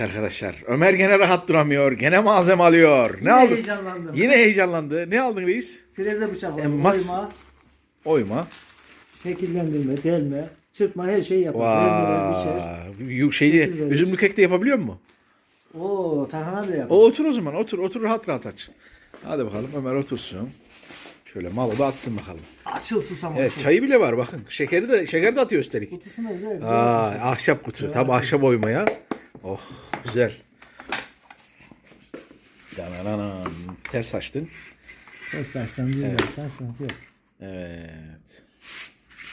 Arkadaşlar Ömer gene rahat duramıyor. Gene malzeme alıyor. Ne Yine aldın? heyecanlandım. Yine heyecanlandı. Ne aldın reis? Freze bıçak var. E, mas- Oyma, Oyma. şekillendirme, delme, çırpma her şeyi yapar. Rendeler, biçer. Vay. Yu- Şeydi, Şekil verir. üzümlü kek de yapabiliyor mu? Oo, tarhana bile yapar. O otur o zaman. Otur. Otur rahat rahat aç. Hadi bakalım Ömer otursun. Şöyle malı da atsın bakalım. Açıl susam Evet açıl. çayı bile var bakın. Şekeri de şeker de atıyor üstelik. Kutusuna özel güzel. Aa, ahşap kutu. Tabi ahşap oymaya. Oh güzel. Danananan. Ters açtın. Ters taştan düzlersen sıkıntı yok. Evet.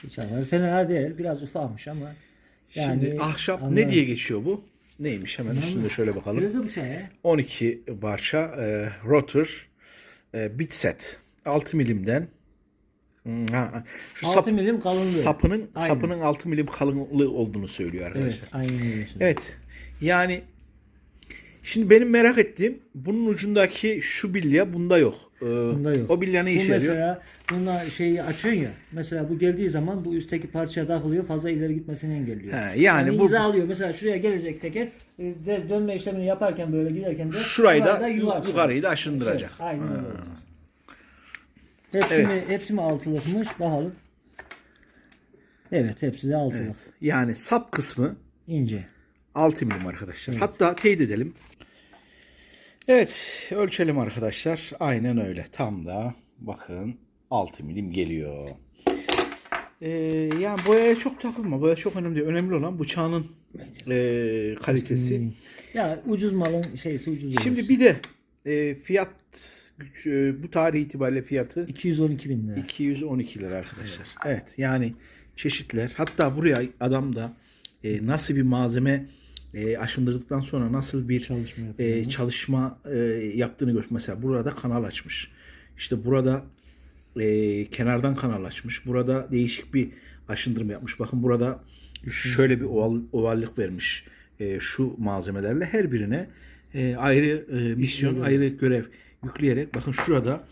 Bıçaklar fena değil. Biraz ufalmış ama. Yani Şimdi ahşap ne anlarım. diye geçiyor bu? Neymiş hemen üstünde şöyle bakalım. Freze bıçağı ya. 12 parça e, rotor e, bit set. 6 milimden ha, şu 6 milim kalınlığı. Sapının Aynen. sapının 6 milim kalınlığı olduğunu söylüyor arkadaşlar. Evet, aynen öyle. Evet. Yani şimdi benim merak ettiğim bunun ucundaki şu bilya bunda yok. Ee, Bunda yok. O bilya ne işe yarıyor? mesela bununla şeyi açıyorsun ya. Mesela bu geldiği zaman bu üstteki parçaya takılıyor. Fazla ileri gitmesini engelliyor. He, yani bu- hizalıyor. Mesela şuraya gelecek teker e, dönme işlemini yaparken böyle giderken de Şurayı da yuvarlıyor. yukarıyı da aşındıracak. Evet, aynen öyle. Hepsi mi, hepsi mi altılıkmış? Bakalım. Evet hepsi de altılık. Yani sap kısmı İnce. 6 milim arkadaşlar. Hatta teyit edelim. Evet ölçelim arkadaşlar. Aynen öyle. Tam da bakın 6 milim geliyor. Ee, yani boyaya çok takılma. Boya çok önemli değil. Önemli olan bıçağının e, kalitesi. Ya ucuz malın şeysi ucuz olur. Şimdi bir de e, fiyat e, bu tarih itibariyle fiyatı 212 bin lira. 212 lira arkadaşlar. Evet. yani çeşitler. Hatta buraya adam da e, nasıl bir malzeme e, aşındırdıktan sonra nasıl bir Çalışma e, yapacağını. çalışma e, yaptığını gör. Mesela burada kanal açmış. İşte burada e, kenardan kanal açmış. Burada değişik bir aşındırma yapmış. Bakın burada şöyle bir oval, ovallik vermiş. E, şu malzemelerle her birine e, ayrı e, misyon, ayrı görev yükleyerek bakın şurada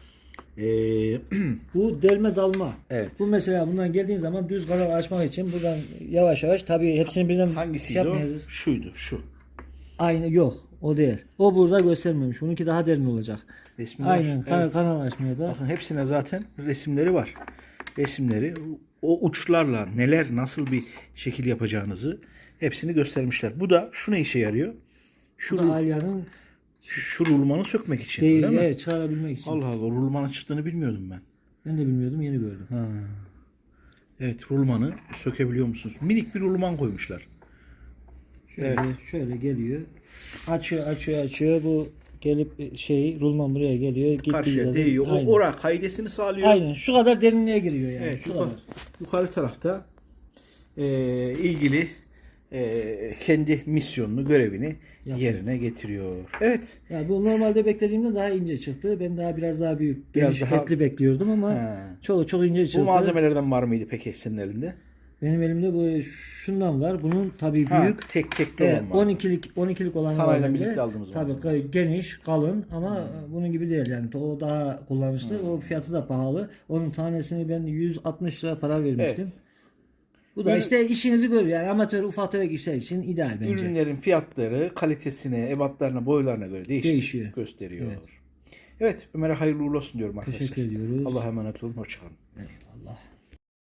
e, Bu delme dalma. Evet. Bu mesela bundan geldiğin zaman düz kanal açmak için buradan yavaş yavaş tabii hepsini birden hangisiydi şey o? yapmayacağız. Şuydu, şu. Aynı yok. O değil. O burada göstermemiş. Bununki daha derin olacak. Resmi var. Aynen. Kan- Evet. Kanal açmaya da. Bakın hepsine zaten resimleri var. Resimleri o uçlarla neler nasıl bir şekil yapacağınızı hepsini göstermişler. Bu da şu ne işe yarıyor? Şu, Bu da Alya'nın şu rulmanı sökmek için değil, öyle mi? evet, çıkarabilmek için. Allah Allah rulmanın çıktığını bilmiyordum ben. Ben de bilmiyordum. Yeni gördüm. Ha. Evet rulmanı sökebiliyor musunuz? Minik bir rulman koymuşlar. Şöyle, Evet. şöyle geliyor. Açıyor, açıyor, açıyor. Bu gelip şey rulman buraya geliyor. Gittiği Karşıya zaman- değiyor. O Aynen. ora kaidesini sağlıyor. Aynen. Şu kadar derinliğe giriyor yani. Evet, Şu yukarı, kadar. yukarı tarafta e, ilgili e, kendi misyonunu, görevini Yapıyor. yerine getiriyor. Evet. Ya bu normalde beklediğimden daha ince çıktı. Ben daha biraz daha büyük, Biraz geniş, daha- etli bekliyordum ama He. çok çok ince çıktı. Bu malzemelerden var mıydı peki senin elinde? Benim elimde bu şundan var. Bunun tabii Ha, büyük. tek tekli Evet, olan var. 12'lik 12'lik olan Sanayiden birlikte aldığımız Tabii malzeme. geniş, kalın ama bunun gibi değil yani. O daha kullanışlı. O fiyatı da pahalı. Onun tanesini ben 160 lira para vermiştim. Evet. Bu da Böyle- işte işinizi görüyor. Yani amatör ufak tefek işler için ideal bence. Ürünlerin fiyatları kalitesine, ebatlarına, boylarına göre değişik Değişiyor. gösteriyor. Evet. Evet. Ömer'e hayırlı uğurlu olsun diyorum arkadaşlar. Teşekkür ediyoruz. Allah'a emanet olun. Hoşçakalın. Eyvallah.